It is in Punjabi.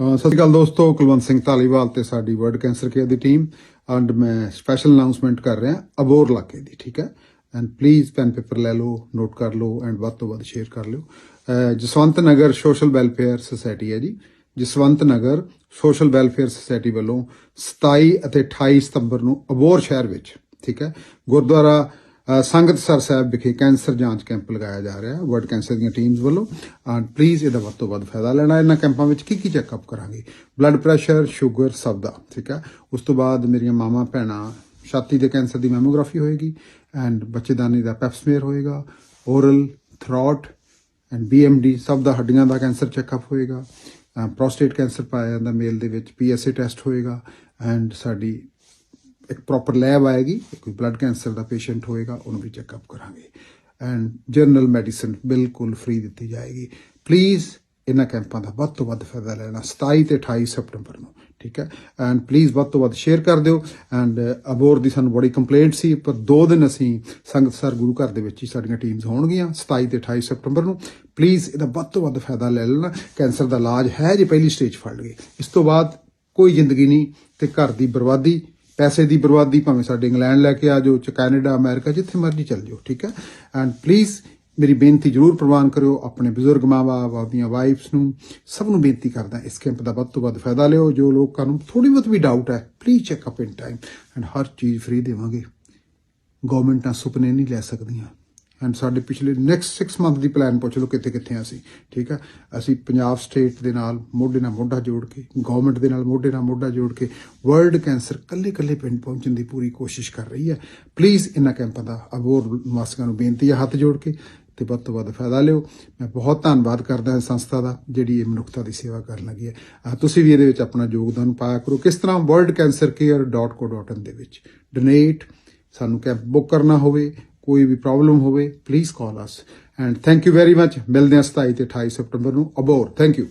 ਸਤਿ ਸ਼੍ਰੀ ਅਕਾਲ ਦੋਸਤੋ, ਕੁਲਵੰਤ ਸਿੰਘ ਧਾਲੀਵਾਲ ਤੇ ਸਾਡੀ ਵਰਡ ਕੈਂਸਰ ਕੇਅਰ ਦੀ ਟੀਮ ਐਂਡ ਮੈਂ ਸਪੈਸ਼ਲ ਅਨਾਉਂਸਮੈਂਟ ਕਰ ਰਿਹਾ, ਅਬੋਰ ਇਲਾਕੇ ਦੀ, ਠੀਕ ਹੈ? ਐਂਡ ਪਲੀਜ਼ ਪੈਨ ਪੇਪਰ ਲੈ ਲਓ ਨੋਟ ਕਰ ਲਓ ਐਂਡ ਵੱਧ ਤੋਂ ਵੱਧ ਸ਼ੇਅਰ ਕਰ ਲਿਓ। Jaswant Nagar social welfare society ਹੈ ਜੀ। Jaswant Nagar social welfare society ਵੱਲੋਂ 27 ਅਤੇ 28 ਸਤੰਬਰ ਨੂੰ ਅਬੋਰ ਸ਼ਹਿਰ ਵਿੱਚ, ਠੀਕ ਹੈ? ਗੁਰਦੁਆਰਾ ਸੰਗਤ ਸਰ ਸਾਹਿਬ ਵਿਖੇ ਕੈਂਸਰ ਜਾਂਚ ਕੈਂਪ ਲਗਾਇਆ ਜਾ ਰਿਹਾ ਹੈ। ਵਰਲਡ ਕੈਂਸਰ ਦੀਆਂ ਟੀਮਸ ਵੱਲੋਂ। ਐਂਡ ਪਲੀਜ਼ ਇਹਦਾ ਵੱਧ ਤੋਂ ਵੱਧ ਫਾਇਦਾ ਲੈਣਾ। ਇਹਨਾਂ ਕੈਂਪਾਂ ਵਿੱਚ ਕੀ ਕੀ ਚੈੱਕਅਪ ਕਰਾਂਗੇ? ਬਲੱਡ ਪ੍ਰੈਸ਼ਰ ਸ਼ੂਗਰ ਸਭ ਦਾ, ਠੀਕ ਹੈ? ਉਸ ਤੋਂ ਬਾਅਦ ਮੇਰੀਆਂ ਮਾਵਾਂ, ਭੈਣਾਂ, ਛਾਤੀ ਦੇ ਕੈਂਸਰ ਦੀ ਮੈਮੋਗ੍ਰਾਫੀ ਹੋਏਗੀ ਐਂਡ ਬੱਚੇਦਾਨੀ ਦਾ ਪੈਪਸਮੀਅਰ ਹੋਏਗਾ ਓਰਲ ਥਰੋਟ ਐਂਡ ਬੀਐਮਡੀ ਸਭ ਦਾ ਹੱਡੀਆਂ ਦਾ ਕੈਂਸਰ ਚੈੱਕਅਪ ਹੋਏਗਾ। ਪ੍ਰੋਸਟੇਟ ਕੈਂਸਰ ਪਾਇਆ ਜਾਂਦਾ ਮੇਲ ਦੇ ਵਿੱਚ ਪੀਐਸਏ ਟੈਸਟ ਹੋਏਗਾ ਐਂਡ ਸਾਡੀ ਇੱਕ ਪ੍ਰੋਪਰ ਲੈਬ ਆਏਗੀ, ਕੋਈ ਬਲੱਡ ਕੈਂਸਰ ਦਾ ਪੇਸ਼ੈਂਟ ਹੋਏਗਾ, ਉਹਨੂੰ ਵੀ ਚੈੱਕਅਪ ਕਰਾਂਗੇ। ਐਂਡ ਜਨਰਲ ਮੈਡੀਸਿਨ ਬਿਲਕੁਲ ਫ੍ਰੀ ਦਿੱਤੀ ਜਾਏਗੀ। ਪਲੀਜ਼ ਇਹਨਾਂ ਕੈਂਪਾਂ ਦਾ ਵੱਧ ਤੋਂ ਵੱਧ ਫਾਇਦਾ ਲੈਣਾ 27 ਤੇ 28 ਸਤੰਬਰ ਨੂੰ, ਠੀਕ ਹੈ? ਐਂਡ ਪਲੀਜ਼ ਵੱਧ ਤੋਂ ਵੱਧ ਸ਼ੇਅਰ ਕਰ ਦਿਓ। ਐਂਡ ਅਬੋਰ ਦੀ ਸਾਨੂੰ ਬੜੀ ਕੰਪਲੇਂਟ ਸੀ, ਪਰ ਦੋ ਦਿਨ ਅਸੀਂ ਸੰਗਤਸਰ ਗੁਰੂ ਘਰ ਦੇ ਵਿੱਚ ਹੀ ਸਾਡੀਆਂ ਟੀਮਸ ਹੋਣਗੀਆਂ 27 ਤੇ 28 ਸਤੰਬਰ ਨੂੰ। ਪਲੀਜ਼ ਇਹਦਾ ਵੱਧ ਤੋਂ ਵੱਧ ਫਾਇਦਾ ਲੈ ਲੈਣਾ। ਕੈਂਸਰ ਦਾ ਇਲਾਜ ਹੈ ਜੇ ਪਹਿਲੀ ਸਟੇਜ ਫੜ ਲਈਏ। ਇਸ ਤੋਂ ਬਾਅਦ ਕੋਈ ਜ਼ਿੰਦਗੀ ਨਹੀਂ ਤੇ ਘਰ ਦੀ ਬਰਬਾਦੀ ਪੈਸੇ ਦੀ ਬਰਬਾਦੀ ਭਾਵੇਂ ਸਾਡੇ ਇੰਗਲੈਂਡ ਲੈ ਕੇ ਆ ਜਾਓ ਚ ਕੈਨੇਡਾ, ਅਮਰੀਕਾ, ਜਿੱਥੇ ਮਰਜ਼ੀ ਚੱਲ ਜਾਓ, ਠੀਕ ਹੈ? ਐਂਡ ਪਲੀਜ਼ ਮੇਰੀ ਬੇਨਤੀ ਜਰੂਰ ਪ੍ਰਵਾਨ ਕਰਿਓ ਆਪਣੇ ਬਜ਼ੁਰਗ ਮਾਂ-ਬਾਪ, ਆਪਣੀਆਂ ਵਾਈਫਸ ਨੂੰ। ਸਭ ਨੂੰ ਬੇਨਤੀ ਕਰਦਾ ਇਸ ਕੈਂਪ ਦਾ ਵੱਧ ਤੋਂ ਵੱਧ ਫਾਇਦਾ ਲਿਓ। ਜੋ ਲੋਕਾਂ ਨੂੰ ਥੋੜੀ ਬਹੁਤ ਵੀ ਡਾਊਟ ਹੈ please check up in time and ਹਰ ਚੀਜ਼ ਫ੍ਰੀ ਦੇਵਾਂਗੇ। ਗਵਰਨਮੈਂਟਾਂ ਸੁਪਨੇ ਨਹੀਂ ਲੈ ਸਕਦੀਆਂ। ਐਂਡ ਸਾਡੇ ਪਿਛਲੇ ਨੈਕਸਟ 6 ਮੰਥ ਦੀ ਪਲਾਨ ਪੁੱਛ ਲਓ ਕਿੱਥੇ ਕਿੱਥੇ ਆ ਅਸੀਂ, ਠੀਕ ਆ? ਅਸੀਂ ਪੰਜਾਬ ਸਟੇਟ ਦੇ ਨਾਲ ਮੋਢੇ ਨਾਲ ਮੋਢਾ ਜੋੜ ਕੇ ਗਵਰਨਮੈਂਟ ਦੇ ਨਾਲ ਮੋਢੇ ਨਾਲ ਮੋਢਾ ਜੋੜ ਕੇ ਵਰਲਡ ਕੈਂਸਰ ਕੱਲੇ ਕੱਲੇ ਪਿੰਡ ਪਹੁੰਚਣ ਦੀ ਪੂਰੀ ਕੋਸ਼ਿਸ਼ ਕਰ ਰਹੀ ਹੈ ਪਲੀਜ਼ ਇਹਨਾਂ ਕੈਂਪਾਂ ਦਾ ਅਬੋਰ ਮਾਸਕਾਂ ਨੂੰ ਬੇਨਤੀ ਹੈ ਹੱਥ ਜੋੜ ਕੇ ਤੇ ਵੱਧ ਤੋਂ ਵੱਧ ਫਾਇਦਾ ਲਿਓ। ਮੈਂ ਬਹੁਤ ਧੰਨਵਾਦ ਕਰਦਾ ਹਾਂ ਸੰਸਥਾ ਦਾ ਜਿਹੜੀ ਇਹ ਮਨੁੱਖਤਾ ਦੀ ਸੇਵਾ ਕਰਨ ਲੱਗੀ ਹੈ ਤੁਸੀਂ ਵੀ ਇਹਦੇ ਵਿੱਚ ਆਪਣਾ ਯੋਗਦਾਨ ਪਾਇਆ ਕਰੋ। ਕਿਸ ਤਰ੍ਹਾਂ worldcancercare.co.in ਦੇ ਵਿੱਚ ਡੋਨੇਟ ਸਾਨੂੰ ਕੈਂਪ ਬੁੱਕ ਕਰਨਾ ਹੋਵੇ ਕੋਈ ਵੀ ਪ੍ਰੋਬਲਮ ਹੋਵੇ please call us and thank you very much ਮਿਲਦੇ ਹਾਂ 27 ਤੇ 28 ਸਤੰਬਰ ਨੂੰ. Abohar thank you